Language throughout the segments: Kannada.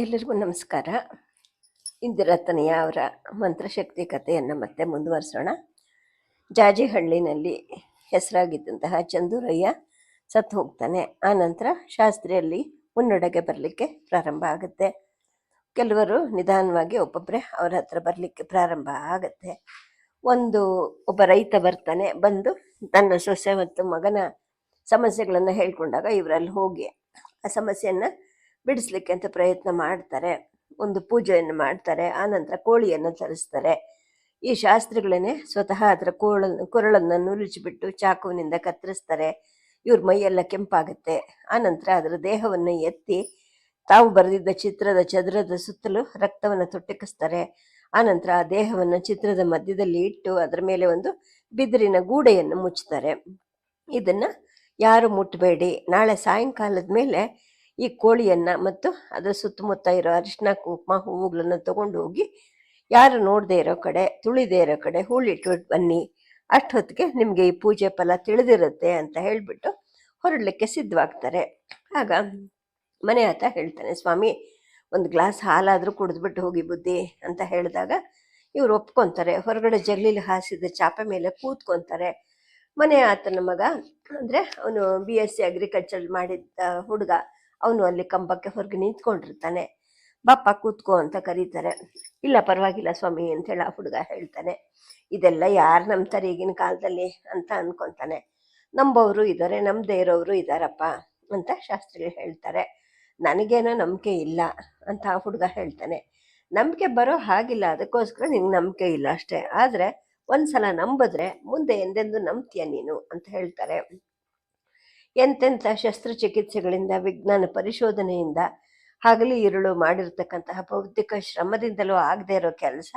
ಎಲ್ಲರಿಗೂ ನಮಸ್ಕಾರ. ಇಂದಿರತನಯ ಅವರ ಮಂತ್ರಶಕ್ತಿ ಕಥೆಯನ್ನು ಮತ್ತೆ ಮುಂದುವರಿಸೋಣ. ಜಾಜಿಹಳ್ಳಿನಲ್ಲಿ ಹೆಸರಾಗಿದ್ದಂತಹ ಚಂದೂರಯ್ಯ ಸತ್ತು ಹೋಗ್ತಾನೆ. ಆ ನಂತರ ಶಾಸ್ತ್ರಿಯಲ್ಲಿ ಮುನ್ನಡೆಗೆ ಬರಲಿಕ್ಕೆ ಪ್ರಾರಂಭ ಆಗುತ್ತೆ. ಕೆಲವರು ನಿಧಾನವಾಗಿ ಒಬ್ಬೊಬ್ಬರೇ ಅವರ ಹತ್ರ ಬರಲಿಕ್ಕೆ ಪ್ರಾರಂಭ ಆಗುತ್ತೆ. ಒಂದು ಒಬ್ಬ ರೈತ ಬರ್ತಾನೆ, ಬಂದು ತನ್ನ ಸೊಸೆ ಮತ್ತು ಮಗನ ಸಮಸ್ಯೆಗಳನ್ನು ಹೇಳ್ಕೊಂಡಾಗ ಇವರಲ್ಲಿ ಹೋಗಿ ಆ ಸಮಸ್ಯೆಯನ್ನು ಬಿಡಿಸ್ಲಿಕ್ಕೆ ಅಂತ ಪ್ರಯತ್ನ ಮಾಡ್ತಾರೆ. ಒಂದು ಪೂಜೆಯನ್ನು ಮಾಡ್ತಾರೆ, ಆ ನಂತರ ಕೋಳಿಯನ್ನು ತರಿಸ್ತಾರೆ. ಈ ಶಾಸ್ತ್ರಿಗಳನ್ನೇ ಸ್ವತಃ ಅದರ ಕೋಳ ಕೊರಳನ್ನು ನುಲಿಚಿಬಿಟ್ಟು ಚಾಕುವಿನಿಂದ ಕತ್ತರಿಸ್ತಾರೆ. ಇವ್ರ ಮೈಯೆಲ್ಲ ಕೆಂಪಾಗುತ್ತೆ. ಆ ನಂತರ ಅದರ ದೇಹವನ್ನು ಎತ್ತಿ ತಾವು ಬರೆದಿದ್ದ ಚಿತ್ರದ ಚದುರದ ಸುತ್ತಲೂ ರಕ್ತವನ್ನು ತೊಟ್ಟಿಕಿಸ್ತಾರೆ. ಆ ನಂತರ ಆ ದೇಹವನ್ನು ಚಿತ್ರದ ಮಧ್ಯದಲ್ಲಿ ಇಟ್ಟು ಅದರ ಮೇಲೆ ಒಂದು ಬಿದಿರಿನ ಗೂಡೆಯನ್ನು ಮುಚ್ಚುತ್ತಾರೆ. ಇದನ್ನ ಯಾರು ಮುಟ್ಟಬೇಡಿ ನಾಳೆ ಸಾಯಂಕಾಲದ ಮೇಲೆ ಈ ಕೋಳಿಯನ್ನು ಮತ್ತು ಅದರ ಸುತ್ತಮುತ್ತ ಇರೋ ಅರಿಶಿನ, ಕುಂಕುಮ, ಹೂವುಗಳನ್ನು ತಗೊಂಡು ಹೋಗಿ ಯಾರು ನೋಡದೇ ಇರೋ ಕಡೆ, ತುಳಿದೇ ಇರೋ ಕಡೆ ಹೂಳಿಟ್ಟು ಬನ್ನಿ. ಅಷ್ಟೊತ್ತಿಗೆ ನಿಮಗೆ ಈ ಪೂಜೆ ಫಲ ತಿಳಿದಿರುತ್ತೆ ಅಂತ ಹೇಳಿಬಿಟ್ಟು ಹೊರಡಲಿಕ್ಕೆ ಸಿದ್ಧವಾಗ್ತಾರೆ. ಆಗ ಮನೆ ಆತ ಹೇಳ್ತಾನೆ, ಸ್ವಾಮಿ, ಒಂದು ಗ್ಲಾಸ್ ಹಾಲಾದರೂ ಕುಡಿದ್ಬಿಟ್ಟು ಹೋಗಿ ಬುದ್ಧಿ, ಅಂತ ಹೇಳಿದಾಗ ಇವ್ರು ಒಪ್ಕೊಂತಾರೆ. ಹೊರಗಡೆ ಜಗಲಿಲಿ ಹಾಸಿದ ಚಾಪೆ ಮೇಲೆ ಕೂತ್ಕೊಂತಾರೆ. ಮನೆ ಆತನ ಮಗ ಅಂದರೆ ಅವನು ಬಿ ಎಸ್ ಸಿ ಅಗ್ರಿಕಲ್ಚರ್ ಮಾಡಿದ್ದ ಹುಡುಗ. ಅವನು ಅಲ್ಲಿ ಕಂಬಕ್ಕೆ ಹೊರಗೆ ನಿಂತ್ಕೊಂಡಿರ್ತಾನೆ. ಬಾಪ ಕೂತ್ಕೋ ಅಂತ ಕರೀತಾರೆ. ಇಲ್ಲ, ಪರವಾಗಿಲ್ಲ ಸ್ವಾಮಿ ಅಂತ ಹೇಳಿ ಆ ಹುಡುಗ ಹೇಳ್ತಾನೆ. ಇದೆಲ್ಲ ಯಾರು ನಂಬ್ತಾರೆ ಈಗಿನ ಕಾಲದಲ್ಲಿ ಅಂತ ಅನ್ಕೊಂತಾನೆ. ನಂಬೋರು ಇದ್ದಾರೆ ನಮ್ದೇ ಇರೋರು ಇದ್ದಾರಪ್ಪ ಅಂತ ಶಾಸ್ತ್ರಿಗಳು ಹೇಳ್ತಾರೆ. ನನಗೇನೋ ನಂಬಿಕೆ ಇಲ್ಲ ಅಂತ ಆ ಹುಡುಗ ಹೇಳ್ತಾನೆ. ನಂಬಿಕೆ ಬರೋ ಹಾಗಿಲ್ಲ, ಅದಕ್ಕೋಸ್ಕರ ನಿಂಗೆ ನಂಬಿಕೆ ಇಲ್ಲ ಅಷ್ಟೇ. ಆದರೆ ಒಂದ್ಸಲ ನಂಬಿದ್ರೆ ಮುಂದೆ ಎಂದೆಂದು ನಂಬ್ತೀಯ ನೀನು ಅಂತ ಹೇಳ್ತಾರೆ. ಎಂತೆಂಥ ಶಸ್ತ್ರಚಿಕಿತ್ಸೆಗಳಿಂದ, ವಿಜ್ಞಾನ ಪರಿಶೋಧನೆಯಿಂದ ಹಗಲಿ ಇರುಳು ಮಾಡಿರ್ತಕ್ಕಂತಹ ಬೌದ್ಧಿಕ ಶ್ರಮದಿಂದಲೂ ಆಗದೆ ಇರೋ ಕೆಲಸ.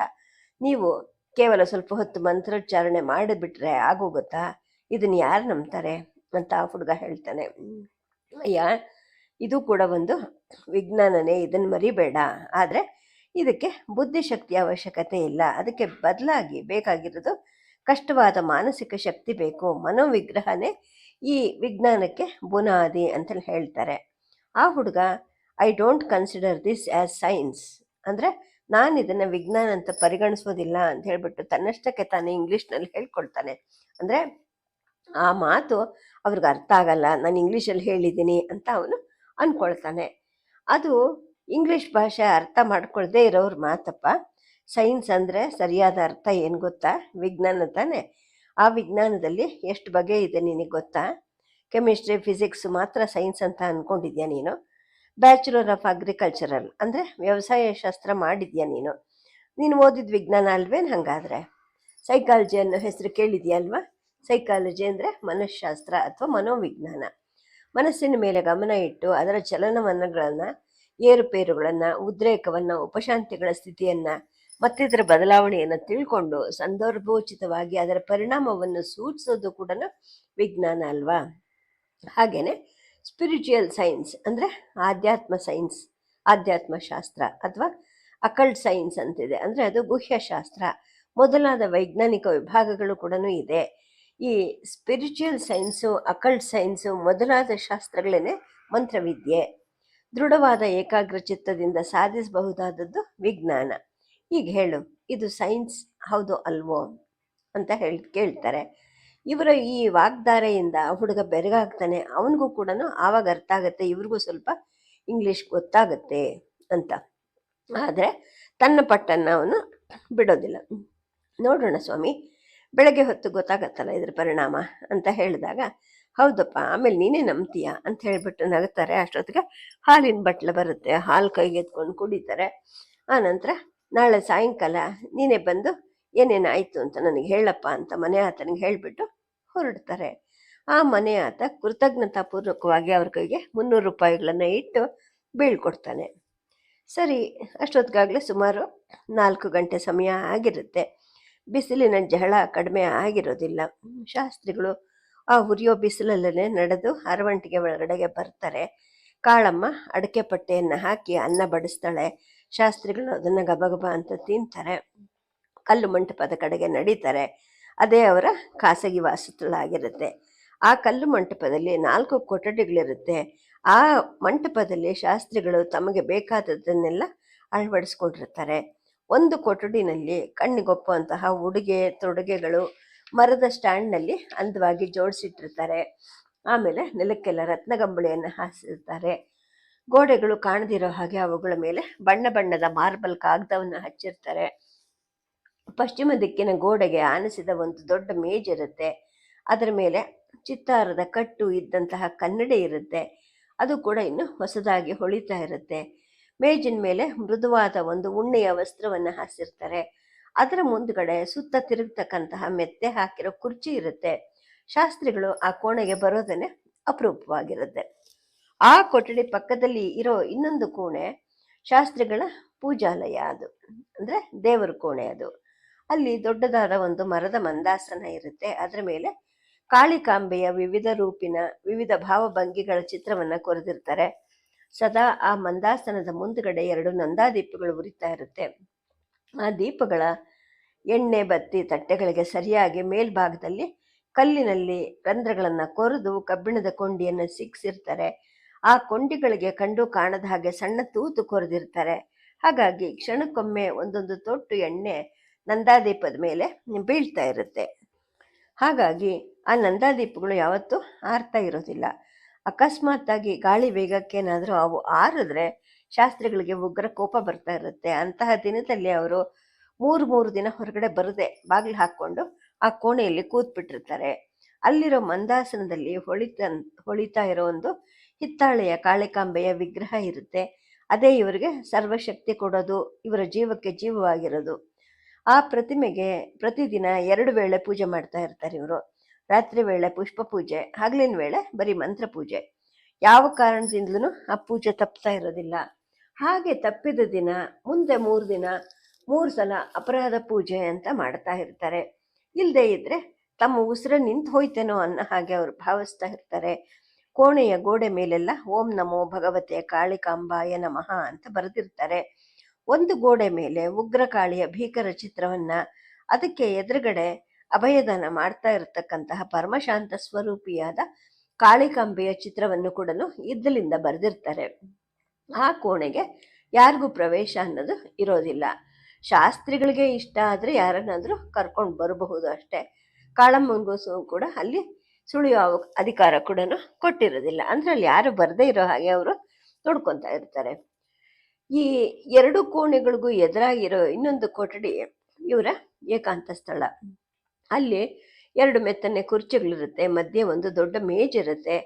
ನೀವು ಕೇವಲ ಸ್ವಲ್ಪ ಹೊತ್ತು ಮಂತ್ರೋಚ್ಚಾರಣೆ ಮಾಡಿಬಿಟ್ರೆ ಆಗೋಗುತ್ತಾ? ಇದನ್ನ ಯಾರು ನಂಬ್ತಾರೆ? ಅಂತ ಆ ಹುಡುಗ ಹೇಳ್ತಾನೆ. ಅಯ್ಯ, ಇದು ಕೂಡ ಒಂದು ವಿಜ್ಞಾನನೇ ಇದನ್ನು ಮರಿಬೇಡ. ಆದರೆ ಇದಕ್ಕೆ ಬುದ್ಧಿಶಕ್ತಿಯ ಅವಶ್ಯಕತೆ ಇಲ್ಲ. ಅದಕ್ಕೆ ಬದಲಾಗಿ ಬೇಕಾಗಿರೋದು ಕಷ್ಟವಾದ ಮಾನಸಿಕ ಶಕ್ತಿ ಬೇಕು. ಮನೋವಿಗ್ರಹನೇ ಈ ವಿಜ್ಞಾನಕ್ಕೆ ಬುನಾದಿ ಅಂತ ಹೇಳ್ತಾರೆ. ಆ ಹುಡುಗ I don't consider this as science ಅಂದರೆ, ನಾನು ಇದನ್ನು ವಿಜ್ಞಾನ ಅಂತ ಪರಿಗಣಿಸೋದಿಲ್ಲ ಅಂತ ಹೇಳಿಬಿಟ್ಟು ತನ್ನಷ್ಟಕ್ಕೆ ತಾನೇ ಇಂಗ್ಲೀಷ್ನಲ್ಲಿ ಹೇಳ್ಕೊಳ್ತಾನೆ. ಅಂದರೆ, ಆ ಮಾತು ಅವ್ರಿಗೆ ಅರ್ಥ ಆಗಲ್ಲ, ನಾನು ಇಂಗ್ಲೀಷಲ್ಲಿ ಹೇಳಿದ್ದೀನಿ ಅಂತ ಅವನು ಅಂದ್ಕೊಳ್ತಾನೆ ಅದು ಇಂಗ್ಲೀಷ್ ಭಾಷೆ ಅರ್ಥ ಮಾಡ್ಕೊಳ್ದೇ ಇರೋರು ಮಾತಪ್ಪ. ಸೈನ್ಸ್ ಅಂದರೆ ಸರಿಯಾದ ಅರ್ಥ ಏನು ಗೊತ್ತಾ? ವಿಜ್ಞಾನ ತಾನೆ. ಆ ವಿಜ್ಞಾನದಲ್ಲಿ ಎಷ್ಟು ಬಗೆ ಇದೆ ನಿನಗೆ ಗೊತ್ತಾ? ಕೆಮಿಸ್ಟ್ರಿ ಫಿಸಿಕ್ಸ್ ಮಾತ್ರ ಸೈನ್ಸ್ ಅಂತ ಅಂದ್ಕೊಂಡಿದ್ಯಾ ನೀನು? ಬ್ಯಾಚುಲರ್ ಆಫ್ ಅಗ್ರಿಕಲ್ಚರಲ್ ಅಂದರೆ ವ್ಯವಸಾಯ ಶಾಸ್ತ್ರ ಮಾಡಿದ್ಯಾ ನೀನು? ನೀನು ಓದಿದ ವಿಜ್ಞಾನ ಅಲ್ವೇನು ಹಾಗಾದರೆ? ಸೈಕಾಲಜಿ ಅನ್ನೋ ಹೆಸರು ಕೇಳಿದ್ಯಾ ಅಲ್ವಾ? ಸೈಕಾಲಜಿ ಅಂದರೆ ಮನಃಶಾಸ್ತ್ರ ಅಥವಾ ಮನೋವಿಜ್ಞಾನ. ಮನಸ್ಸಿನ ಮೇಲೆ ಗಮನ ಇಟ್ಟು ಅದರ ಚಲನವಲನಗಳನ್ನು, ಏರುಪೇರುಗಳನ್ನು, ಉದ್ರೇಕವನ್ನು, ಉಪಶಾಂತಿಗಳ ಸ್ಥಿತಿಯನ್ನು ಮತ್ತಿತರ ಬದಲಾವಣೆಯನ್ನು ತಿಳ್ಕೊಂಡು ಸಂದರ್ಭೋಚಿತವಾಗಿ ಅದರ ಪರಿಣಾಮವನ್ನು ಸೂಚಿಸೋದು ಕೂಡ ವಿಜ್ಞಾನ ಅಲ್ವಾ? ಹಾಗೇನೆ ಸ್ಪಿರಿಚುಯಲ್ ಸೈನ್ಸ್ ಅಂದರೆ ಆಧ್ಯಾತ್ಮ ಸೈನ್ಸ್ ಆಧ್ಯಾತ್ಮ ಶಾಸ್ತ್ರ ಅಥವಾ ಅಕಲ್ಡ್ ಸೈನ್ಸ್ ಅಂತಿದೆ. ಅಂದರೆ ಅದು ಗುಹ್ಯಶಾಸ್ತ್ರ ಮೊದಲಾದ ವೈಜ್ಞಾನಿಕ ವಿಭಾಗಗಳು ಕೂಡ ಇದೆ. ಈ ಸ್ಪಿರಿಚುಯಲ್ ಸೈನ್ಸು ಅಕಲ್ಡ್ ಸೈನ್ಸು ಮೊದಲಾದ ಶಾಸ್ತ್ರಗಳೇನೆ ಮಂತ್ರವಿದ್ಯೆ. ದೃಢವಾದ ಏಕಾಗ್ರ ಚಿತ್ತದಿಂದ ಸಾಧಿಸಬಹುದಾದದ್ದು ವಿಜ್ಞಾನ. ಈಗ ಹೇಳು, ಇದು ಸೈನ್ಸ್ ಹೌದು ಅಲ್ವೋ ಅಂತ ಹೇಳಿ ಕೇಳ್ತಾರೆ. ಇವರ ಈ ವಾಗ್ದಾರೆಯಿಂದ ಹುಡುಗ ಬೆರಗಾಗ್ತಾನೆ, ಅವನಿಗೂ ಕೂಡ ಆವಾಗ ಅರ್ಥ ಆಗುತ್ತೆ, ಇವ್ರಿಗೂ ಸ್ವಲ್ಪ ಇಂಗ್ಲೀಷ್ ಗೊತ್ತಾಗುತ್ತೆ ಅಂತ. ಆದರೆ ತನ್ನ ಪಟ್ಟನ್ನು ಅವನು ಬಿಡೋದಿಲ್ಲ. ನೋಡೋಣ ಸ್ವಾಮಿ, ಬೆಳಗ್ಗೆ ಹೊತ್ತು ಗೊತ್ತಾಗತ್ತಲ್ಲ ಇದ್ರ ಪರಿಣಾಮ ಅಂತ ಹೇಳಿದಾಗ, ಹೌದಪ್ಪ, ಆಮೇಲೆ ನೀನೇ ನಂಬ್ತೀಯ ಅಂತ ಹೇಳ್ಬಿಟ್ಟು ನಗುತ್ತಾರೆ ಅಷ್ಟೊತ್ತಿಗೆ ಹಾಲಿನ ಬಟ್ಲು ಬರುತ್ತೆ, ಹಾಲು ಕೈಗೆ ಎತ್ಕೊಂಡು ಕುಡಿತಾರೆ. ಆನಂತರ ನಂತರ ನಾಳೆ ಸಾಯಂಕಾಲ ನೀನೇ ಬಂದು ಏನೇನು ಆಯಿತು ಅಂತ ನನಗೆ ಹೇಳಪ್ಪ ಅಂತ ಮನೆ ಆತನಿಗೆ ಹೇಳಿಬಿಟ್ಟು ಹೊರಡ್ತಾರೆ. ಆ ಮನೆ ಆತ ಕೃತಜ್ಞತಾಪೂರ್ವಕವಾಗಿ ಅವ್ರ ಕೈಗೆ ಮುನ್ನೂರು ರೂಪಾಯಿಗಳನ್ನು ಇಟ್ಟು ಬೀಳ್ಕೊಡ್ತಾನೆ. ಸರಿ ಅಷ್ಟೊತ್ತಿಗಾಗಲೇ ಸುಮಾರು ನಾಲ್ಕು ಗಂಟೆ ಸಮಯ ಆಗಿರುತ್ತೆ. ಬಿಸಿಲಿನ ಜಹಳ ಕಡಿಮೆ ಆಗಿರೋದಿಲ್ಲ. ಶಾಸ್ತ್ರಿಗಳು ಆ ಉರಿಯೋ ಬಿಸಿಲಲ್ಲೇ ನಡೆದು ಅರವಂಟಿಗೆ ಒಳಗಡೆಗೆ ಬರ್ತಾರೆ. ಕಾಳಮ್ಮ ಅಡಕೆ ಪಟ್ಟೆಯನ್ನು ಹಾಕಿ ಅನ್ನ ಬಡಿಸ್ತಾಳೆ. ಶಾಸ್ತ್ರಿಗಳು ಅದನ್ನು ಗಬಗಬ ಅಂತ ತಿಂತಾರೆ. ಕಲ್ಲು ಮಂಟಪದ ಕಡೆಗೆ ನಡೀತಾರೆ. ಅದೇ ಅವರ ಖಾಸಗಿ ವಾಸಸ್ಥಳ ಆಗಿರುತ್ತೆ ಆ ಕಲ್ಲು ಮಂಟಪದಲ್ಲಿ ನಾಲ್ಕು ಕೊಠಡಿಗಳಿರುತ್ತೆ. ಆ ಮಂಟಪದಲ್ಲಿ ಶಾಸ್ತ್ರಿಗಳು ತಮಗೆ ಬೇಕಾದದ್ದನ್ನೆಲ್ಲ ಅಳವಡಿಸ್ಕೊಂಡಿರ್ತಾರೆ. ಒಂದು ಕೊಠಡಿನಲ್ಲಿ ಕಣ್ಣಿಗೊಪ್ಪುವಂತಹ ಉಡುಗೆ ತೊಡುಗೆಗಳು ಮರದ ಸ್ಟ್ಯಾಂಡ್ನಲ್ಲಿ ಅಂದವಾಗಿ ಜೋಡಿಸಿಟ್ಟಿರ್ತಾರೆ. ಆಮೇಲೆ ನೆಲಕ್ಕೆಲ್ಲ ರತ್ನಗಂಬಳಿಯನ್ನು ಹಾಸಿರ್ತಾರೆ. ಗೋಡೆಗಳು ಕಾಣದಿರೋ ಹಾಗೆ ಅವುಗಳ ಮೇಲೆ ಬಣ್ಣ ಬಣ್ಣದ ಮಾರ್ಬಲ್ ಕಾಗದವನ್ನು ಹಚ್ಚಿರ್ತಾರೆ. ಪಶ್ಚಿಮ ದಿಕ್ಕಿನ ಗೋಡೆಗೆ ಆನಿಸಿದ ಒಂದು ದೊಡ್ಡ ಮೇಜಿರುತ್ತೆ. ಅದರ ಮೇಲೆ ಚಿತ್ತಾರದ ಕಟ್ಟು ಇದ್ದಂತಹ ಕನ್ನಡಿ ಇರುತ್ತೆ. ಅದು ಕೂಡ ಇನ್ನು ಹೊಸದಾಗಿ ಹೊಳಿತಾ ಇರುತ್ತೆ. ಮೇಜಿನ ಮೇಲೆ ಮೃದುವಾದ ಒಂದು ಉಣ್ಣೆಯ ವಸ್ತ್ರವನ್ನು ಹಾಸಿರ್ತಾರೆ. ಅದರ ಮುಂದ್ಗಡೆ ಸುತ್ತ ತಿರುಗ್ತಕ್ಕಂತಹ ಮೆತ್ತೆ ಹಾಕಿರೋ ಕುರ್ಚಿ ಇರುತ್ತೆ. ಶಾಸ್ತ್ರಿಗಳು ಆ ಕೋಣೆಗೆ ಬರೋದನ್ನೇ ಅಪರೂಪವಾಗಿರುತ್ತೆ. ಆ ಕೊಠಡಿ ಪಕ್ಕದಲ್ಲಿ ಇರೋ ಇನ್ನೊಂದು ಕೋಣೆ ಶಾಸ್ತ್ರಿಗಳ ಪೂಜಾಲಯ ಅದು. ಅಂದ್ರೆ ದೇವರ ಕೋಣೆ ಅದು. ಅಲ್ಲಿ ದೊಡ್ಡದಾದ ಒಂದು ಮರದ ಮಂದಾಸನ ಇರುತ್ತೆ. ಅದರ ಮೇಲೆ ಕಾಳಿಕಾಂಬೆಯ ವಿವಿಧ ರೂಪಿನ, ವಿವಿಧ ಭಾವಭಂಗಿಗಳ ಚಿತ್ರವನ್ನು ಕೊರೆದಿರ್ತಾರೆ. ಸದಾ ಆ ಮಂದಾಸನದ ಮುಂದುಗಡೆ ಎರಡು ನಂದಾದೀಪಗಳು ಉರಿತಾ ಇರುತ್ತೆ. ಆ ದೀಪಗಳ ಎಣ್ಣೆ, ಬತ್ತಿ, ತಟ್ಟೆಗಳಿಗೆ ಸರಿಯಾಗಿ ಮೇಲ್ಭಾಗದಲ್ಲಿ ಕಲ್ಲಿನಲ್ಲಿ ರಂಧ್ರಗಳನ್ನು ಕೊರೆದು ಕಬ್ಬಿಣದ ಕೊಂಡಿಯನ್ನು ಸಿಕ್ಸಿರ್ತಾರೆ. ಆ ಕೊಂಡಿಗಳಿಗೆ ಕಂಡು ಕಾಣದ ಹಾಗೆ ಸಣ್ಣ ತೂತು ಕೊರೆದಿರ್ತಾರೆ. ಹಾಗಾಗಿ ಕ್ಷಣಕ್ಕೊಮ್ಮೆ ಒಂದೊಂದು ತೊಟ್ಟು ಎಣ್ಣೆ ನಂದಾದೀಪದ ಮೇಲೆ ಬೀಳ್ತಾ ಇರುತ್ತೆ. ಹಾಗಾಗಿ ಆ ನಂದಾದೀಪಗಳು ಯಾವತ್ತೂ ಆರ್ತಾ ಇರೋದಿಲ್ಲ. ಅಕಸ್ಮಾತ್ತಾಗಿ ಗಾಳಿ ವೇಗಕ್ಕೇನಾದರೂ ಅವು ಆರಿದ್ರೆ ಶಾಸ್ತ್ರಿಗಳಿಗೆ ಉಗ್ರ ಕೋಪ ಬರ್ತಾ ಇರುತ್ತೆ. ಅಂತಹ ದಿನದಲ್ಲಿ ಅವರು ಮೂರು ಮೂರು ದಿನ ಹೊರಗಡೆ ಬರದೆ ಬಾಗಿಲು ಹಾಕ್ಕೊಂಡು ಆ ಕೋಣೆಯಲ್ಲಿ ಕೂತ್ಬಿಟ್ಟಿರ್ತಾರೆ. ಅಲ್ಲಿರೋ ಮಂದಾಸನದಲ್ಲಿ ಹೊಳಿತ ಹೊಳಿತಾ ಇರೋ ಒಂದು ಹಿತ್ತಾಳೆಯ ಕಾಳಿಕಾಂಬೆಯ ವಿಗ್ರಹ ಇರುತ್ತೆ. ಅದೇ ಇವರಿಗೆ ಸರ್ವಶಕ್ತಿ ಕೊಡೋದು, ಇವರ ಜೀವಕ್ಕೆ ಜೀವವಾಗಿರೋದು. ಆ ಪ್ರತಿಮೆಗೆ ಪ್ರತಿದಿನ ಎರಡು ವೇಳೆ ಪೂಜೆ ಮಾಡ್ತಾ ಇರ್ತಾರೆ ಇವರು. ರಾತ್ರಿ ವೇಳೆ ಪುಷ್ಪ ಪೂಜೆ, ಹಗಲಿನ ವೇಳೆ ಬರೀ ಮಂತ್ರ ಪೂಜೆ. ಯಾವ ಕಾರಣದಿಂದಲೂ ಆ ಪೂಜೆ ತಪ್ತಾ ಇರೋದಿಲ್ಲ. ಹಾಗೆ ತಪ್ಪಿದ ದಿನ, ಮುಂದೆ ಮೂರು ದಿನ, ಮೂರು ಸಲ ಅಪರಾಧ ಪೂಜೆ ಅಂತ ಮಾಡ್ತಾ ಇರ್ತಾರೆ. ಇಲ್ಲದೆ ಇದ್ರೆ ತಮ್ಮ ಉಸಿರು ನಿಂತು ಹೋಯ್ತೇನೋ ಅನ್ನೋ ಹಾಗೆ ಅವರು ಭಾವಿಸ್ತಾ ಇರ್ತಾರೆ. ಕೋಣೆಯ ಗೋಡೆ ಮೇಲೆಲ್ಲ ಓಂ ನಮೋ ಭಗವತೆ ಕಾಳಿಕಾಂಬಾಯ ನಮಃ ಅಂತ ಬರೆದಿರ್ತಾರೆ. ಒಂದು ಗೋಡೆ ಮೇಲೆ ಉಗ್ರಕಾಳಿಯ ಭೀಕರ ಚಿತ್ರವನ್ನ ಅದಕ್ಕೆ ಎದುರುಗಡೆ ಅಭಯದಾನ ಮಾಡ್ತಾ ಇರತಕ್ಕಂತಹ ಪರಮಶಾಂತ ಸ್ವರೂಪಿಯಾದ ಕಾಳಿಕಾಂಬೆಯ ಚಿತ್ರವನ್ನು ಕೂಡ ಇದ್ದಲಿಂದ ಬರೆದಿರ್ತಾರೆ. ಆ ಕೋಣೆಗೆ ಯಾರಿಗೂ ಪ್ರವೇಶ ಅನ್ನೋದು ಇರೋದಿಲ್ಲ. ಶಾಸ್ತ್ರಿಗಳಿಗೆ ಇಷ್ಟ ಆದರೆ ಯಾರನ್ನಾದರೂ ಕರ್ಕೊಂಡು ಬರಬಹುದು ಅಷ್ಟೇ. ಕಾಳಮ್ಮಂಗೋಸು ಕೂಡ ಅಲ್ಲಿ ಸುಳಿಯುವ ಅಧಿಕಾರ ಕೂಡ ಕೊಟ್ಟಿರೋದಿಲ್ಲ. ಅಂದ್ರೆ ಅಲ್ಲಿ ಯಾರು ಬರದೇ ಇರೋ ಹಾಗೆ ಅವರು ನೋಡ್ಕೊತಾ ಇರ್ತಾರೆ. ಈ ಎರಡು ಕೋಣೆಗಳಿಗೂ ಎದುರಾಗಿರೋ ಇನ್ನೊಂದು ಕೊಠಡಿ ಇವರ ಏಕಾಂತ ಸ್ಥಳ. ಅಲ್ಲಿ ಎರಡು ಮೆತ್ತನೆ ಕುರ್ಚಿಗಳಿರುತ್ತೆ, ಮಧ್ಯೆ ಒಂದು ದೊಡ್ಡ ಮೇಜ್ ಇರುತ್ತೆ,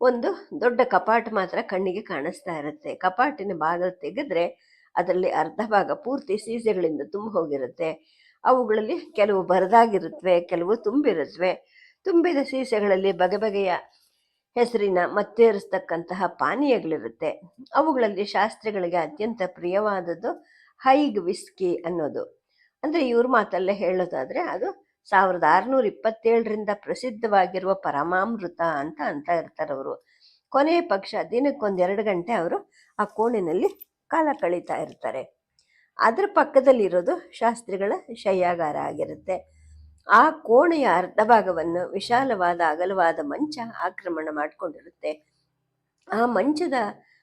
ಒಂದು ದೊಡ್ಡ ಕಪಾಟ್ ಮಾತ್ರ ಕಣ್ಣಿಗೆ ಕಾಣಿಸ್ತಾ ಇರುತ್ತೆ. ಕಪಾಟಿನ ಭಾಗ ತೆಗೆದ್ರೆ ಅದರಲ್ಲಿ ಅರ್ಧ ಭಾಗ ಪೂರ್ತಿ ಸೀಸೆಗಳಿಂದ ತುಂಬ ಹೋಗಿರುತ್ತೆ. ಅವುಗಳಲ್ಲಿ ಕೆಲವು ಬರದಾಗಿರುತ್ತವೆ ಕೆಲವು ತುಂಬಿರುತ್ತವೆ ತುಂಬಿದ ಸೀಸೆಗಳಲ್ಲಿ ಬಗೆ ಬಗೆಯ ಹೆಸರಿನ ಮತ್ತೇರಿಸ್ತಕ್ಕಂತಹ ಪಾನೀಯಗಳಿರುತ್ತೆ. ಅವುಗಳಲ್ಲಿ ಶಾಸ್ತ್ರಿಗಳಿಗೆ ಅತ್ಯಂತ ಪ್ರಿಯವಾದದ್ದು ಹೈಗ್ ವಿಸ್ಕಿ ಅನ್ನೋದು. ಅಂದರೆ ಇವ್ರ ಮಾತಲ್ಲೇ ಹೇಳೋದಾದರೆ ಅದು ಸಾವಿರದ ಆರುನೂರ ಇಪ್ಪತ್ತೇಳರಿಂದ ಪ್ರಸಿದ್ಧವಾಗಿರುವ ಪರಮಾಮೃತ ಅಂತ ಅಂತ ಇರ್ತಾರೆ ಅವರು ಕೊನೆಯ ಪಕ್ಷ ದಿನಕ್ಕೊಂದೆರಡು ಗಂಟೆ ಅವರು ಆ ಕೋಣೆನಲ್ಲಿ ಕಾಲ ಕಳೀತಾ ಇರ್ತಾರೆ. ಅದರ ಪಕ್ಕದಲ್ಲಿರೋದು ಶಾಸ್ತ್ರಿಗಳ ಶಯ್ಯಾಗಾರ ಆಗಿರುತ್ತೆ. ಆ ಕೋಣೆಯ ಅರ್ಧ ಭಾಗವನ್ನು ವಿಶಾಲವಾದ ಅಗಲವಾದ ಮಂಚ ಆಕ್ರಮಣ ಮಾಡಿಕೊಂಡಿರುತ್ತೆ. ಆ ಮಂಚದ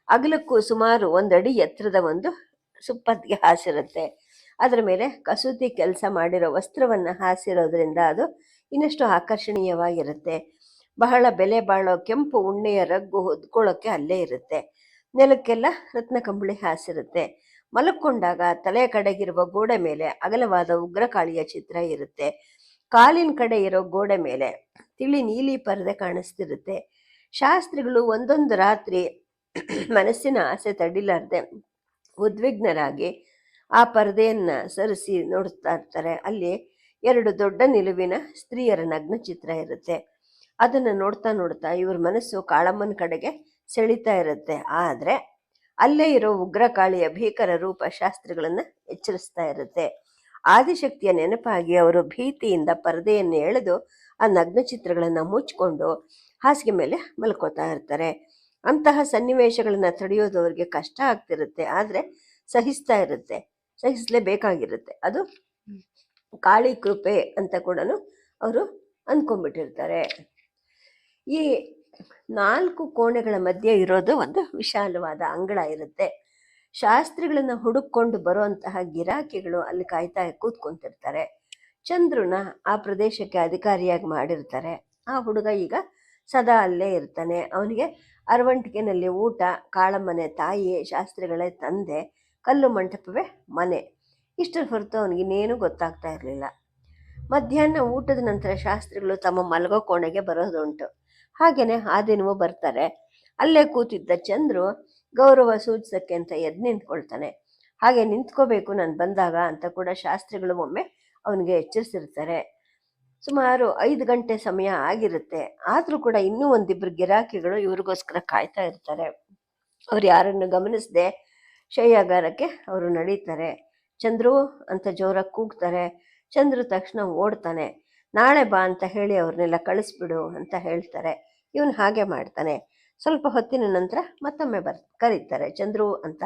ಅಗಲಕ್ಕೂ ಸುಮಾರು ಒಂದಡಿ ಎತ್ತರದ ಒಂದು ಸುಪ್ಪತ್ತಿಗೆ ಹಾಸಿರುತ್ತೆ. ಅದರ ಮೇಲೆ ಕಸೂತಿ ಕೆಲಸ ಮಾಡಿರೋ ವಸ್ತ್ರವನ್ನು ಹಾಸಿರೋದ್ರಿಂದ ಅದು ಇನ್ನಷ್ಟು ಆಕರ್ಷಣೀಯವಾಗಿರುತ್ತೆ. ಬಹಳ ಬೆಲೆ ಬಾಳೋ ಕೆಂಪು ಉಣ್ಣೆಯ ರಗ್ಗು ಹೊದ್ಕೊಳ್ಳೋಕ್ಕೆ ಅಲ್ಲೇ ಇರುತ್ತೆ. ನೆಲಕ್ಕೆಲ್ಲ ರತ್ನ ಕಂಬಳಿ ಹಾಸಿರುತ್ತೆ. ಮಲಕ್ಕೊಂಡಾಗ ತಲೆಯ ಕಡೆಗಿರುವ ಗೋಡೆ ಮೇಲೆ ಅಗಲವಾದ ಉಗ್ರಕಾಳಿಯ ಚಿತ್ರ ಇರುತ್ತೆ. ಕಾಲಿನ ಕಡೆ ಇರೋ ಗೋಡೆ ಮೇಲೆ ತಿಳಿ ನೀಲಿ ಪರದೆ ಕಾಣಿಸ್ತಿರುತ್ತೆ. ಶಾಸ್ತ್ರಿಗಳು ಒಂದೊಂದು ರಾತ್ರಿ ಮನಸ್ಸಿನ ಆಸೆ ತಡಿಲಾರ್ದೆ ಉದ್ವಿಗ್ನರಾಗಿ ಆ ಪರದೆಯನ್ನ ಸರಿಸಿ ನೋಡುತ್ತಾ ಇರ್ತಾರೆ. ಅಲ್ಲಿ ಎರಡು ದೊಡ್ಡ ನಿಲುವಿನ ಸ್ತ್ರೀಯರ ನಗ್ನ ಚಿತ್ರ ಇರುತ್ತೆ. ಅದನ್ನು ನೋಡ್ತಾ ನೋಡ್ತಾ ಇವ್ರ ಮನಸ್ಸು ಕಾಳಮ್ಮನ ಕಡೆಗೆ ಸೆಳಿತಾ ಇರುತ್ತೆ. ಆದರೆ ಅಲ್ಲೇ ಇರೋ ಉಗ್ರಕಾಳಿಯ ಭೀಕರ ರೂಪ ಶಾಸ್ತ್ರಗಳನ್ನು ಎಚ್ಚರಿಸ್ತಾ ಇರುತ್ತೆ. ಆದಿಶಕ್ತಿಯ ನೆನಪಾಗಿ ಅವರು ಭೀತಿಯಿಂದ ಪರದೆಯನ್ನು ಎಳೆದು ಆ ನಗ್ನ ಚಿತ್ರಗಳನ್ನು ಮುಚ್ಕೊಂಡು ಹಾಸಿಗೆ ಮೇಲೆ ಮಲ್ಕೋತಾ ಇರ್ತಾರೆ. ಅಂತಹ ಸನ್ನಿವೇಶಗಳನ್ನು ತಡೆಯೋದು ಅವ್ರಿಗೆ ಕಷ್ಟ ಆಗ್ತಿರುತ್ತೆ. ಆದರೆ ಸಹಿಸ್ತಾ ಇರುತ್ತೆ. ಸಹಿಸಲೇಬೇಕಾಗಿರುತ್ತೆ. ಅದು ಕಾಳಿ ಕೃಪೆ ಅಂತ ಕೂಡ ಅವರು ಅಂದ್ಕೊಂಡ್ಬಿಟ್ಟಿರ್ತಾರೆ ಈ ನಾಲ್ಕು ಕೋಣೆಗಳ ಮಧ್ಯೆ ಇರೋದು ಒಂದು ವಿಶಾಲವಾದ ಅಂಗಳ ಇರುತ್ತೆ. ಶಾಸ್ತ್ರಿಗಳನ್ನು ಹುಡುಕೊಂಡು ಬರುವಂತಹ ಗಿರಾಕಿಗಳು ಅಲ್ಲಿ ಕಾಯ್ತಾ ಕೂತ್ಕೊಂತಿರ್ತಾರೆ ಚಂದ್ರನ ಆ ಪ್ರದೇಶಕ್ಕೆ ಅಧಿಕಾರಿಯಾಗಿ ಮಾಡಿರ್ತಾರೆ. ಆ ಹುಡುಗ ಈಗ ಸದಾ ಅಲ್ಲೇ ಇರ್ತಾನೆ. ಅವನಿಗೆ ಅರವಂಟಿಕೆನಲ್ಲಿ ಊಟ, ಕಾಳಮ್ಮನೆ ತಾಯಿ, ಶಾಸ್ತ್ರಿಗಳೇ ತಂದೆ, ಕಲ್ಲು ಮಂಟಪವೇ ಮನೆ. ಇಷ್ಟರ ಹೊರತು ಅವನಿಗಿನ್ನೇನು ಗೊತ್ತಾಗ್ತಾ ಇರಲಿಲ್ಲ. ಮಧ್ಯಾಹ್ನ ಊಟದ ನಂತರ ಶಾಸ್ತ್ರಿಗಳು ತಮ್ಮ ಮಲಗೋ ಕೋಣೆಗೆ ಬರೋದುಂಟು. ಹಾಗೇನೆ ಆ ದಿನವೂ ಬರ್ತಾರೆ. ಅಲ್ಲೇ ಕೂತಿದ್ದ ಚಂದ್ರು ಗೌರವ ಸೂಚಿಸಕ್ಕೆ ಅಂತ ಎದ್ದು ನಿಂತ್ಕೊಳ್ತಾನೆ. ಹಾಗೆ ನಿಂತ್ಕೋಬೇಕು, ನಾನು ಬಂದಾಗ ಅಂತ ಕೂಡ ಶಾಸ್ತ್ರಿಗಳು ಒಮ್ಮೆ ಅವನಿಗೆ ಎಚ್ಚರಿಸಿರ್ತಾರೆ. ಸುಮಾರು ಐದು ಗಂಟೆ ಸಮಯ ಆಗಿರುತ್ತೆ. ಆದರೂ ಕೂಡ ಇನ್ನೂ ಒಂದಿಬ್ರು ಗಿರಾಕಿಗಳು ಇವ್ರಿಗೋಸ್ಕರ ಕಾಯ್ತಾ ಇರ್ತಾರೆ. ಅವ್ರು ಯಾರನ್ನು ಗಮನಿಸದೆ ಶಯ್ಯಾಗಾರಕ್ಕೆ ಅವರು ನಡೀತಾರೆ. ಚಂದ್ರು ಅಂತ ಜೋರಾಗಿ ಕೂಗ್ತಾರೆ. ಚಂದ್ರು ತಕ್ಷಣ ಓಡ್ತಾನೆ. ನಾಳೆ ಬಾ ಅಂತ ಹೇಳಿ ಅವ್ರನ್ನೆಲ್ಲ ಕಳಿಸ್ಬಿಡು ಅಂತ ಹೇಳ್ತಾರೆ. ಇವನು ಹಾಗೆ ಮಾಡ್ತಾನೆ. ಸ್ವಲ್ಪ ಹೊತ್ತಿನ ನಂತರ ಮತ್ತೊಮ್ಮೆ ಬರ್, ಕರೀತಾರೆ ಚಂದ್ರು ಅಂತ.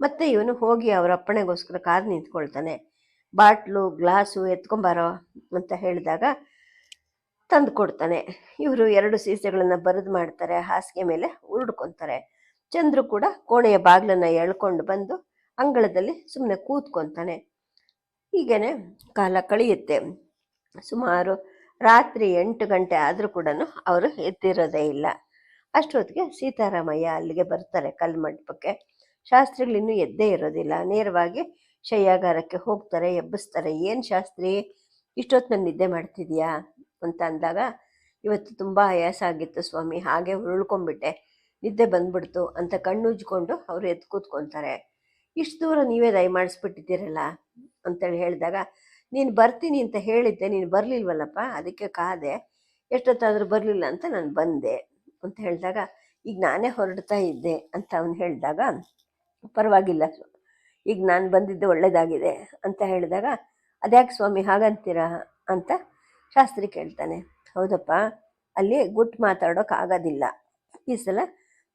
ಮತ್ತೆ ಇವನು ಹೋಗಿ ಅವರ ಅಪ್ಪಣೆಗೋಸ್ಕರ ಕಾರ್ ನಿಂತ್ಕೊಳ್ತಾನೆ. ಬಾಟ್ಲು, ಗ್ಲಾಸು ಎತ್ಕೊಂಬಾರೋ ಅಂತ ಹೇಳಿದಾಗ ತಂದು ಕೊಡ್ತಾನೆ ಇವರು ಎರಡು ಸೀಸೆಗಳನ್ನು ಬರೆದು ಮಾಡ್ತಾರೆ, ಹಾಸಿಗೆ ಮೇಲೆ ಉರುಡ್ಕೊತಾರೆ. ಚಂದ್ರು ಕೂಡ ಕೋಣೆಯ ಬಾಗಿಲನ್ನ ಎಳ್ಕೊಂಡು ಬಂದು ಅಂಗಳದಲ್ಲಿ ಸುಮ್ಮನೆ ಕೂತ್ಕೊತಾನೆ. ಹೀಗೇನೆ ಕಾಲ ಕಳೆಯುತ್ತೆ. ಸುಮಾರು ರಾತ್ರಿ ಎಂಟು ಗಂಟೆ ಆದರೂ ಕೂಡ ಅವರು ಎದ್ದಿರೋದೇ ಇಲ್ಲ. ಅಷ್ಟೊತ್ತಿಗೆ ಸೀತಾರಾಮಯ್ಯ ಅಲ್ಲಿಗೆ ಬರ್ತಾರೆ ಕಲ್ಮಂಟಪಕ್ಕೆ ಶಾಸ್ತ್ರಿಗಳಿನ್ನೂ ಎದ್ದೇ ಇರೋದಿಲ್ಲ. ನೇರವಾಗಿ ಶಯ್ಯಾಗಾರಕ್ಕೆ ಹೋಗ್ತಾರೆ, ಎಬ್ಬಿಸ್ತಾರೆ. ಏನು ಶಾಸ್ತ್ರಿ ಇಷ್ಟೊತ್ತು ನಾನು ನಿದ್ದೆ ಮಾಡ್ತಿದ್ಯಾ? ಅಂತ ಅಂದಾಗ, ಇವತ್ತು ತುಂಬ ಆಯಾಸ ಆಗಿತ್ತು ಸ್ವಾಮಿ, ಹಾಗೆ ಉರುಳ್ಕೊಂಡ್ಬಿಟ್ಟೆ. ನಿದ್ದೆ ಬಂದ್ಬಿಡ್ತು ಅಂತ ಕಣ್ಣುಜ್ಕೊಂಡು ಅವರು ಎದ್ದು ಕೂತ್ಕೊತಾರೆ. ಇಷ್ಟು ದೂರ ನೀವೇ ದಯಮಾಡಿಸ್ಬಿಟ್ಟಿದ್ದೀರಲ್ಲ? ಅಂತೇಳಿ ಹೇಳಿದಾಗ ನೀನು ಬರ್ತೀನಿ ಅಂತ ಹೇಳಿದ್ದೆ, ನೀನು ಬರಲಿಲ್ವಲ್ಲಪ್ಪ? ಅದಕ್ಕೆ ಕಾದೆ, ಎಷ್ಟೊತ್ತಾದರೂ ಬರಲಿಲ್ಲ ಅಂತ ನಾನು ಬಂದೆ ಅಂತ ಹೇಳಿದಾಗ, ಈಗ ನಾನೇ ಹೊರಡ್ತಾ ಇದ್ದೆ ಅಂತ ಅವನು ಹೇಳಿದಾಗ, ಪರವಾಗಿಲ್ಲ ಈಗ ನಾನು ಬಂದಿದ್ದು ಒಳ್ಳೆಯದಾಗಿದೆ ಅಂತ ಹೇಳಿದಾಗ, ಅದ್ಯಾಕೆ ಸ್ವಾಮಿ ಹಾಗಂತೀರಾ? ಅಂತ ಶಾಸ್ತ್ರಿ ಕೇಳ್ತಾನೆ, ಹೌದಪ್ಪ, ಅಲ್ಲಿ ಗುಟ್ಟು ಮಾತಾಡೋಕೆ ಆಗೋದಿಲ್ಲ. ಈ ಸಲ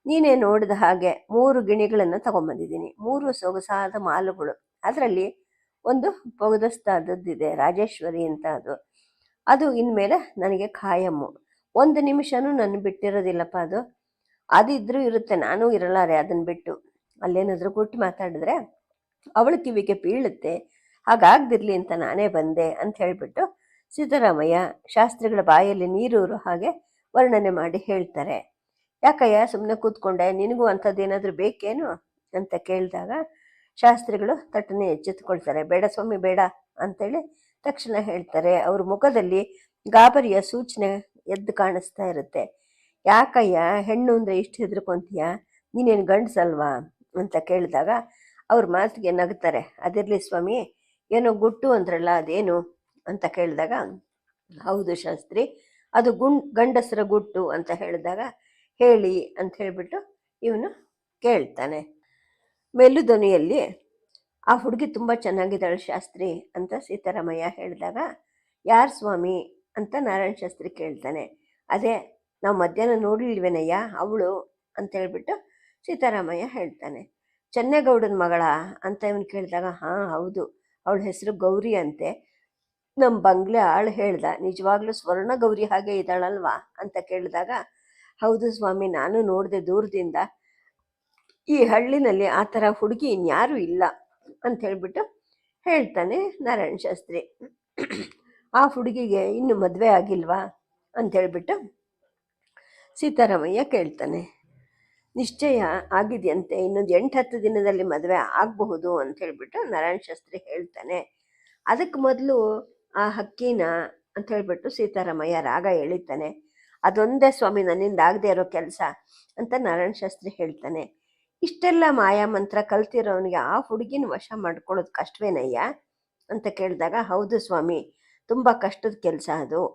ನೀನೇ ನೋಡಿದ ಹಾಗೆ ಮೂರು ಗಿಣಿಗಳನ್ನು ತಗೊಂಬಂದಿದ್ದೀನಿ, ಮೂರು ಸೊಗಸಾದ ಮಾಲುಗಳು. ಅದರಲ್ಲಿ ಒಂದು ಪೊಗದಸ್ತಾದದ್ದಿದೆ ರಾಜೇಶ್ವರಿ ಅಂತ ಅದು. ಅದು ಇನ್ಮೇಲೆ ನನಗೆ ಖಾಯಮ್ಮು. ಒಂದು ನಿಮಿಷನೂ ನನ್ನ ಬಿಟ್ಟಿರೋದಿಲ್ಲಪ್ಪ ಅದು. ಅದಿದ್ರೂ ಇರುತ್ತೆ, ನಾನು ಇರಲಾರೆ ಅದನ್ನು ಬಿಟ್ಟು. ಅಲ್ಲೇನಾದರೂ ಕೊಟ್ಟು ಮಾತಾಡಿದ್ರೆ ಅವಳು ಕಿವಿಗೆ ಬೀಳುತ್ತೆ. ಹಾಗಾಗ್ದಿರ್ಲಿ ಅಂತ ನಾನೇ ಬಂದೆ ಅಂತ ಹೇಳಿಬಿಟ್ಟು ಸಿದ್ದರಾಮಯ್ಯ ಶಾಸ್ತ್ರಿಗಳ ಬಾಯಲ್ಲಿ ನೀರೂರು ಹಾಗೆ ವರ್ಣನೆ ಮಾಡಿ ಹೇಳ್ತಾರೆ. ಯಾಕಯ್ಯ ಸುಮ್ಮನೆ ಕೂತ್ಕೊಂಡೆ, ನಿನಗೂ ಅಂಥದ್ದೇನಾದರೂ ಬೇಕೇನು? ಅಂತ ಕೇಳಿದಾಗ ಶಾಸ್ತ್ರಿಗಳು ತಟ್ಟನೆ ಎಚ್ಚೆತ್ತುಕೊಳ್ತಾರೆ. ಬೇಡ ಸ್ವಾಮಿ, ಬೇಡ ಅಂತೇಳಿ ತಕ್ಷಣ ಹೇಳ್ತಾರೆ. ಅವ್ರ ಮುಖದಲ್ಲಿ ಗಾಬರಿಯ ಸೂಚನೆ ಎದ್ದು ಕಾಣಿಸ್ತಾ ಇರುತ್ತೆ. ಯಾಕಯ್ಯ, ಹೆಣ್ಣು ಅಂದರೆ ಇಷ್ಟು ಹೆದರ್ಕೊಂತೀಯ? ನೀನೇನು ಗಂಡಸಲ್ವಾ? ಅಂತ ಕೇಳಿದಾಗ ಅವ್ರ ಮಾತಿಗೆ ನಗ್ತಾರೆ. ಅದಿರಲಿ ಸ್ವಾಮಿ, ಏನೋ ಗುಟ್ಟು ಅಂದ್ರಲ್ಲ, ಅದೇನು? ಅಂತ ಕೇಳಿದಾಗ, ಹೌದು ಶಾಸ್ತ್ರಿ, ಅದು ಗುಂಡ್ ಗಂಡಸರ ಗುಟ್ಟು ಅಂತ ಹೇಳಿದಾಗ, ಹೇಳಿ ಅಂತ ಹೇಳಿಬಿಟ್ಟು ಇವನು ಕೇಳ್ತಾನೆ. ಮೆಲ್ಲು ಧ್ವನಿಯಲ್ಲಿ ಆ ಹುಡುಗಿ ತುಂಬ ಚೆನ್ನಾಗಿದ್ದಾಳೆ ಶಾಸ್ತ್ರಿ ಅಂತ ಸೀತಾರಾಮಯ್ಯ ಹೇಳಿದಾಗ, ಯಾರು ಸ್ವಾಮಿ? ಅಂತ ನಾರಾಯಣ ಶಾಸ್ತ್ರಿ ಕೇಳ್ತಾನೆ. ಅದೇ, ನಾವು ಮಧ್ಯಾಹ್ನ ನೋಡಿಲ್ವೇನಯ್ಯ, ಅವಳು? ಅಂತ ಹೇಳ್ಬಿಟ್ಟು ಸೀತಾರಾಮಯ್ಯ ಹೇಳ್ತಾನೆ. ಚೆನ್ನೇಗೌಡನ ಮಗಳ? ಅಂತ ಇವನು ಕೇಳಿದಾಗ, ಹಾಂ, ಹೌದು. ಅವಳ ಹೆಸರು ಗೌರಿ ಅಂತೆ. ನಮ್ಮ ಬಂಗ್ಲೆ ಆಳು ಹೇಳ್ದ, ನಿಜವಾಗ್ಲೂ ಸ್ವರ್ಣ ಗೌರಿ ಹಾಗೆ ಇದ್ದಾಳಲ್ವಾ? ಅಂತ ಕೇಳಿದಾಗ, ಹೌದು ಸ್ವಾಮಿ, ನಾನು ನೋಡಿದೆ ದೂರದಿಂದ. ಈ ಹಳ್ಳಿನಲ್ಲಿ ಆ ಥರ ಹುಡುಗಿ ಇನ್ಯಾರೂ ಇಲ್ಲ ಅಂತ ಹೇಳಿಬಿಟ್ಟು ಹೇಳ್ತಾನೆ ನಾರಾಯಣ ಶಾಸ್ತ್ರಿ. ಆ ಹುಡುಗಿಗೆ ಇನ್ನು ಮದುವೆ ಆಗಿಲ್ವಾ ಅಂತ ಹೇಳ್ಬಿಟ್ಟು ಸೀತಾರಾಮಯ್ಯ ಕೇಳ್ತಾನೆ. ನಿಶ್ಚಯ ಆಗಿದೆಯಂತೆ, ಇನ್ನೊಂದು ಎಂಟು ಹತ್ತು ದಿನದಲ್ಲಿ ಮದುವೆ ಆಗಬಹುದು ಅಂತ ಹೇಳ್ಬಿಟ್ಟು ನಾರಾಯಣ ಶಾಸ್ತ್ರಿ ಹೇಳ್ತಾನೆ. ಅದಕ್ಕೆ ಮೊದಲು ಆ ಹಕ್ಕಿನ ಅಂತ ಹೇಳ್ಬಿಟ್ಟು ಸೀತಾರಾಮಯ್ಯ ರಾಗ ಎಳಿತಾನೆ. ಅದೊಂದೇ ಸ್ವಾಮಿ ನನ್ನಿಂದ ಆಗದೆ ಇರೋ ಕೆಲಸ ಅಂತ ನಾರಾಯಣ ಶಾಸ್ತ್ರಿ ಹೇಳ್ತಾನೆ. ಇಷ್ಟೆಲ್ಲ ಮಾಯಾ ಮಂತ್ರ ಕಲ್ತಿರೋನಿಗೆ ಆ ಹುಡುಗಿನ ವಶ ಮಾಡ್ಕೊಳ್ಳೋದು ಕಷ್ಟವೇನಯ್ಯ? ಅಂತ ಕೇಳಿದಾಗ, ಹೌದು ಸ್ವಾಮಿ, ತುಂಬ ಕಷ್ಟದ ಕೆಲಸ ಅದು.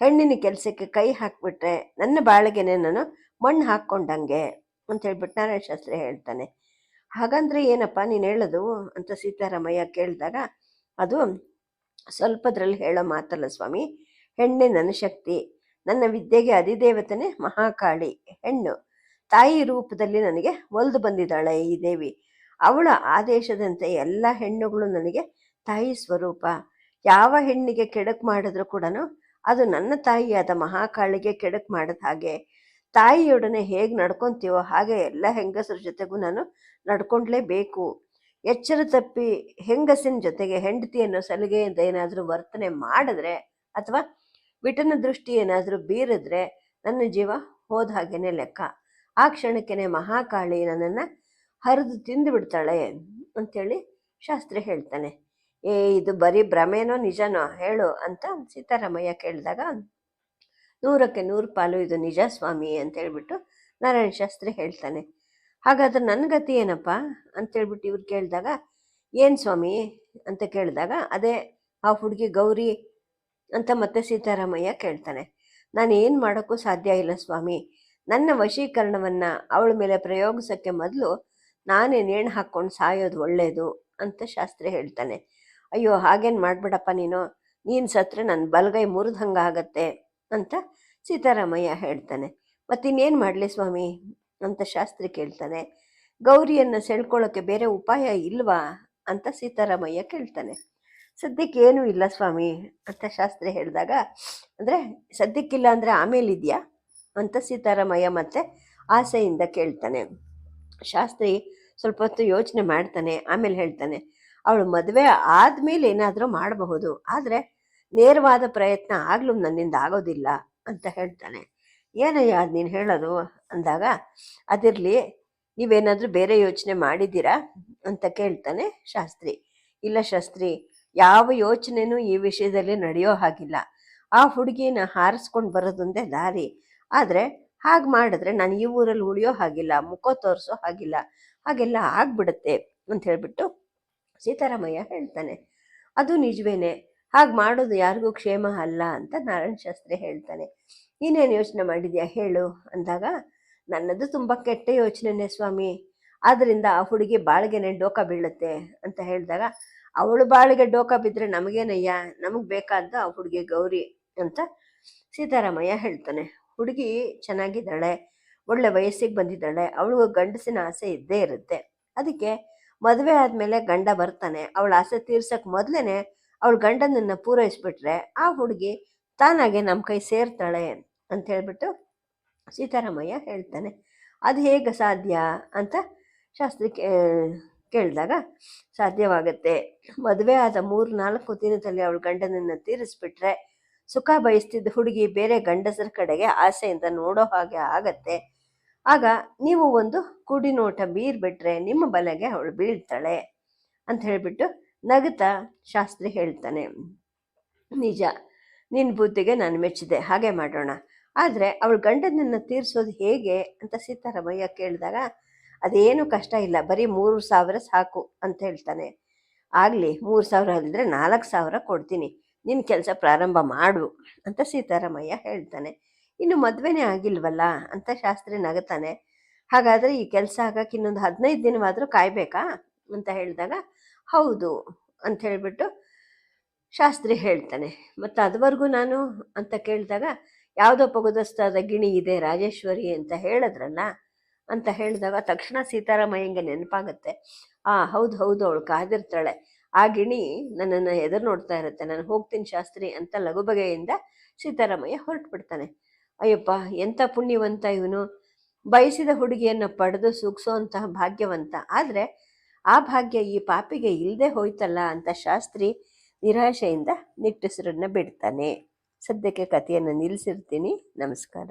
ಹೆಣ್ಣಿನ ಕೆಲಸಕ್ಕೆ ಕೈ ಹಾಕ್ಬಿಟ್ರೆ ನನ್ನ ಬಾಳಿಗೆನೆ ನಾನು ಮಣ್ಣು ಹಾಕ್ಕೊಂಡಂಗೆ ಅಂತ ಹೇಳ್ಬಿಟ್ಟು ನಾರಾಯಣ ಶಾಸ್ತ್ರಿ ಹೇಳ್ತಾನೆ. ಹಾಗಂದ್ರೆ ಏನಪ್ಪ ನೀನು ಹೇಳೋದು? ಅಂತ ಸೀತಾರಾಮಯ್ಯ ಕೇಳಿದಾಗ, ಅದು ಸ್ವಲ್ಪದ್ರಲ್ಲಿ ಹೇಳೋ ಮಾತಲ್ಲ ಸ್ವಾಮಿ, ಹೆಣ್ಣೆ ನನ್ನ ಶಕ್ತಿ, ನನ್ನ ವಿದ್ಯೆಗೆ ಅಧಿದೇವತನೇ ಮಹಾಕಾಳಿ, ಹೆಣ್ಣು. ತಾಯಿ ರೂಪದಲ್ಲಿ ನನಗೆ ಒಲಿದು ಬಂದಿದ್ದಾಳೆ ಈ ದೇವಿ. ಅವಳ ಆದೇಶದಂತೆ ಎಲ್ಲ ಹೆಣ್ಣುಗಳು ನನಗೆ ತಾಯಿ ಸ್ವರೂಪ. ಯಾವ ಹೆಣ್ಣಿಗೆ ಕೆಡಕ್ ಮಾಡಿದ್ರು ಕೂಡ ಅದು ನನ್ನ ತಾಯಿಯಾದ ಮಹಾಕಾಳಿಗೆ ಕೆಡಕ್ ಮಾಡಿದ ಹಾಗೆ. ತಾಯಿಯೊಡನೆ ಹೇಗೆ ನಡ್ಕೊಂತೀವೋ ಹಾಗೆ ಎಲ್ಲ ಹೆಂಗಸರ ಜೊತೆಗೂ ನಾನು ನಡ್ಕೊಂಡ್ಲೇಬೇಕು. ಎಚ್ಚರ ತಪ್ಪಿ ಹೆಂಗಸಿನ ಜೊತೆಗೆ ಹೆಂಡತಿಯನ್ನು ಸಲಿಗೆಯಿಂದ ಏನಾದರೂ ವರ್ತನೆ ಮಾಡಿದ್ರೆ ಅಥವಾ ವಿಟನ ದೃಷ್ಟಿ ಏನಾದರೂ ಬೀರಿದ್ರೆ ನನ್ನ ಜೀವ ಹೋದ ಹಾಗೇನೆ ಲೆಕ್ಕ. ಆ ಕ್ಷಣಕ್ಕೇನೆ ಮಹಾಕಾಳಿ ನನ್ನನ್ನು ಹರಿದು ತಿಂದು ಬಿಡ್ತಾಳೆ ಅಂಥೇಳಿ ಶಾಸ್ತ್ರಿ ಹೇಳ್ತಾನೆ. ಏ, ಇದು ಬರೀ ಭ್ರಮೇನೋ ನಿಜನೋ ಹೇಳು ಅಂತ ಸೀತಾರಾಮಯ್ಯ ಕೇಳಿದಾಗ, ನೂರಕ್ಕೆ ನೂರು ಪಾಲು ಇದು ನಿಜ ಸ್ವಾಮಿ ಅಂತ ಹೇಳ್ಬಿಟ್ಟು ನಾರಾಯಣ ಶಾಸ್ತ್ರಿ ಹೇಳ್ತಾನೆ. ಹಾಗಾದ್ರೆ ನನ್ನ ಗತಿ ಏನಪ್ಪ ಅಂತೇಳ್ಬಿಟ್ಟು ಇವ್ರು ಕೇಳಿದಾಗ, ಏನು ಸ್ವಾಮಿ ಅಂತ ಕೇಳಿದಾಗ, ಅದೇ ಆ ಹುಡುಗಿ ಗೌರಿ ಅಂತ ಮತ್ತೆ ಸೀತಾರಾಮಯ್ಯ ಕೇಳ್ತಾನೆ. ನಾನು ಏನು ಮಾಡೋಕ್ಕೂ ಸಾಧ್ಯ ಇಲ್ಲ ಸ್ವಾಮಿ. ನನ್ನ ವಶೀಕರಣವನ್ನು ಅವಳ ಮೇಲೆ ಪ್ರಯೋಗಿಸೋಕ್ಕೆ ಮೊದಲು ನಾನೇ ನೇಣು ಹಾಕ್ಕೊಂಡು ಸಾಯೋದು ಒಳ್ಳೆಯದು ಅಂತ ಶಾಸ್ತ್ರಿ ಹೇಳ್ತಾನೆ. ಅಯ್ಯೋ, ಹಾಗೇನು ಮಾಡ್ಬೇಡಪ್ಪ ನೀನು? ನೀನು ಸತ್ರೆ ನನ್ನ ಬಲಗೈ ಮುರಿದಂಗೆ ಆಗತ್ತೆ ಅಂತ ಸೀತಾರಾಮಯ್ಯ ಹೇಳ್ತಾನೆ. ಮತ್ತಿನ್ನೇನು ಮಾಡಲಿ ಸ್ವಾಮಿ? ಅಂತ ಶಾಸ್ತ್ರಿ ಕೇಳ್ತಾನೆ. ಗೌರಿಯನ್ನು ಸೆಳ್ಕೊಳ್ಳೋಕ್ಕೆ ಬೇರೆ ಉಪಾಯ ಇಲ್ವಾ? ಅಂತ ಸೀತಾರಾಮಯ್ಯ ಕೇಳ್ತಾನೆ. ಸದ್ಯಕ್ಕೆ ಏನೂ ಇಲ್ಲ ಸ್ವಾಮಿ ಅಂತ ಶಾಸ್ತ್ರಿ ಹೇಳಿದಾಗ, ಅಂದರೆ ಸದ್ಯಕ್ಕಿಲ್ಲ ಅಂದರೆ ಆಮೇಲೆ ಇದೆಯಾ ಅಂತ ಸೀತಾರಾಮಯ್ಯ ಮತ್ತೆ ಆಸೆಯಿಂದ ಕೇಳ್ತಾನೆ. ಶಾಸ್ತ್ರಿ ಸ್ವಲ್ಪ ಹೊತ್ತು ಯೋಚನೆ ಮಾಡ್ತಾನೆ, ಆಮೇಲೆ ಹೇಳ್ತಾನೆ, ಅವಳು ಮದುವೆ ಆದಮೇಲೆ ಏನಾದರೂ ಮಾಡಬಹುದು, ಆದರೆ ನೇರವಾದ ಪ್ರಯತ್ನ ಆಗ್ಲೂ ನನ್ನಿಂದ ಆಗೋದಿಲ್ಲ ಅಂತ ಹೇಳ್ತಾನೆ. ಏನಯ್ಯ ನೀನು ಹೇಳೋದು? ಅಂದಾಗ, ಅದಿರಲಿ, ನೀವೇನಾದರೂ ಬೇರೆ ಯೋಚನೆ ಮಾಡಿದ್ದೀರಾ? ಅಂತ ಕೇಳ್ತಾನೆ ಶಾಸ್ತ್ರಿ. ಇಲ್ಲ ಶಾಸ್ತ್ರಿ, ಯಾವ ಯೋಚನೆನೂ ಈ ವಿಷಯದಲ್ಲಿ ನಡೆಯೋ ಹಾಗಿಲ್ಲ. ಆ ಹುಡುಗಿನ ಹಾರಿಸ್ಕೊಂಡು ಬರೋದೊಂದೇ ದಾರಿ. ಆದರೆ ಹಾಗೆ ಮಾಡಿದ್ರೆ ನಾನು ಈ ಊರಲ್ಲಿ ಉಳಿಯೋ ಹಾಗಿಲ್ಲ, ಮುಖ ತೋರಿಸೋ ಹಾಗಿಲ್ಲ, ಹಾಗೆಲ್ಲ ಆಗ್ಬಿಡುತ್ತೆ ಅಂತ ಹೇಳಿಬಿಟ್ಟು ಸೀತಾರಾಮಯ್ಯ ಹೇಳ್ತಾನೆ. ಅದು ನಿಜವೇನೆ, ಹಾಗೆ ಮಾಡೋದು ಯಾರಿಗೂ ಕ್ಷೇಮ ಅಲ್ಲ ಅಂತ ನಾರಾಯಣ ಶಾಸ್ತ್ರಿ ಹೇಳ್ತಾನೆ. ನೀನೇನು ಯೋಚನೆ ಮಾಡಿದ್ಯಾ ಹೇಳು ಅಂದಾಗ, ನನ್ನದು ತುಂಬ ಕೆಟ್ಟ ಯೋಚನೆನೇ ಸ್ವಾಮಿ ಆದ್ದರಿಂದ ಆ ಹುಡುಗಿ ಬಾಳಿಗೆನೆ ಡೋಕ ಬೀಳುತ್ತೆ ಅಂತ ಹೇಳಿದಾಗ, ಅವಳು ಬಾಳಿಗೆ ಡೋಕ ಬಿದ್ದರೆ ನಮಗೇನಯ್ಯ, ನಮಗೆ ಬೇಕಾದ ಆ ಹುಡುಗಿ ಗೌರಿ ಅಂತ ಸೀತಾರಾಮಯ್ಯ ಹೇಳ್ತಾನೆ. ಹುಡುಗಿ ಚೆನ್ನಾಗಿದ್ದಾಳೆ, ಒಳ್ಳೆ ವಯಸ್ಸಿಗೆ ಬಂದಿದ್ದಾಳೆ, ಅವಳಿಗೂ ಗಂಡಸಿನ ಆಸೆ ಇದ್ದೇ ಇರುತ್ತೆ. ಅದಕ್ಕೆ ಮದುವೆ ಆದಮೇಲೆ ಗಂಡ ಬರ್ತಾನೆ, ಅವಳ ಆಸೆ ತೀರ್ಸಕ್ಕೆ ಮೊದಲೇ ಅವಳ ಗಂಡನನ್ನು ಪೂರೈಸ್ಬಿಟ್ರೆ ಆ ಹುಡುಗಿ ತಾನಾಗೆ ನಮ್ಮ ಕೈ ಸೇರ್ತಾಳೆ ಅಂತ ಹೇಳ್ಬಿಟ್ಟು ಸೀತಾರಾಮಯ್ಯ ಹೇಳ್ತಾನೆ. ಅದು ಹೇಗೆ ಸಾಧ್ಯ ಅಂತ ಶಾಸ್ತ್ರಿ ಕೇಳಿದಾಗ ಸಾಧ್ಯವಾಗುತ್ತೆ. ಮದುವೆ ಆದ ಮೂರು ನಾಲ್ಕು ದಿನದಲ್ಲಿ ಅವಳ ಗಂಡನನ್ನು ತೀರಿಸ್ಬಿಟ್ರೆ ಸುಖ ಬಯಸ್ತಿದ್ದ ಹುಡುಗಿ ಬೇರೆ ಗಂಡಸರ ಕಡೆಗೆ ಆಸೆಯಿಂದ ನೋಡೋ ಹಾಗೆ ಆಗತ್ತೆ. ಆಗ ನೀವು ಒಂದು ಕುಡಿ ನೋಟ ಬೀರ್ ಬಿಟ್ರೆ ನಿಮ್ಮ ಬಲೆಗೆ ಅವಳು ಬೀಳ್ತಾಳೆ ಅಂತ ಹೇಳಿಬಿಟ್ಟು ನಗುತ್ತಾ ಶಾಸ್ತ್ರಿ ಹೇಳ್ತಾನೆ. ನಿಜ ನಿನ್ನ ಬುದ್ಧಿಗೆ ನಾನು ಮೆಚ್ಚಿದೆ ಹಾಗೆ ಮಾಡೋಣ. ಆದರೆ ಅವಳು ಗಂಡನನ್ನು ತೀರಿಸೋದು ಹೇಗೆ ಅಂತ ಸೀತಾರಾಮಯ್ಯ ಕೇಳಿದಾಗ, ಅದೇನು ಕಷ್ಟ ಇಲ್ಲ, ಬರೀ ಮೂರು ಸಾವಿರ ಸಾಕು ಅಂತ ಹೇಳ್ತಾನೆ. ಆಗಲಿ, ಮೂರು ಸಾವಿರ ಅಲ್ಲದ್ರೆ ನಾಲ್ಕು ಸಾವಿರ ಕೊಡ್ತೀನಿ. ನಿನ್ನ ಕೆಲಸ ಪ್ರಾರಂಭ ಮಾಡು ಅಂತ ಸೀತಾರಾಮಯ್ಯ ಹೇಳ್ತಾನೆ. ಇನ್ನು ಮದುವೆನೇ ಆಗಿಲ್ವಲ್ಲ ಅಂತ ಶಾಸ್ತ್ರಿ ನಗತಾನೆ. ಹಾಗಾದರೆ ಈ ಕೆಲಸ ಆಗಕ್ಕೆ ಇನ್ನೊಂದು ಹದಿನೈದು ದಿನವಾದರೂ ಕಾಯಬೇಕಾ ಅಂತ ಹೇಳಿದಾಗ, ಹೌದು ಅಂತ ಹೇಳಿಬಿಟ್ಟು ಶಾಸ್ತ್ರಿ ಹೇಳ್ತಾನೆ. ಮತ್ತು ಅದುವರೆಗೂ ನಾನು ಅಂತ ಕೇಳಿದಾಗ, ಯಾವುದೋ ಪಗುದಸ್ತಾದ ಗಿಣಿ ಇದೆ ರಾಜೇಶ್ವರಿ ಅಂತ ಹೇಳಿದ್ರಲ್ಲ ಅಂತ ಹೇಳಿದಾಗ ತಕ್ಷಣ ಸೀತಾರಾಮಯ್ಯಂಗೆ ನೆನಪಾಗತ್ತೆ. ಆ ಹೌದು ಹೌದು ಅವಳು ಕಾದಿರ್ತಾಳೆ. ಆ ಗಿಣಿ ನನ್ನನ್ನು ಎದುರು ನೋಡ್ತಾ ಇರುತ್ತೆ. ನಾನು ಹೋಗ್ತೀನಿ ಶಾಸ್ತ್ರಿ ಅಂತ ಲಘು ಬಗೆಯಿಂದ ಸೀತಾರಾಮಯ್ಯ ಹೊರಟು ಬಿಡ್ತಾನೆ ಅಯ್ಯಪ್ಪ ಎಂಥ ಪುಣ್ಯವಂತ ಇವನು. ಬಯಸಿದ ಹುಡುಗಿಯನ್ನು ಪಡೆದು ಸೂಕ್ಸುವಂತಹ ಭಾಗ್ಯವಂತ. ಆದರೆ ಆ ಭಾಗ್ಯ ಈ ಪಾಪಿಗೆ ಇಲ್ಲದೆ ಹೋಯ್ತಲ್ಲ ಅಂತ ಶಾಸ್ತ್ರಿ ನಿರಾಶೆಯಿಂದ ನಿಟ್ಟುಸಿರನ್ನ ಬಿಡ್ತಾನೆ. ಸದ್ಯಕ್ಕೆ ಕಥೆಯನ್ನು ನಿಲ್ಲಿಸಿರ್ತೀನಿ ನಮಸ್ಕಾರ.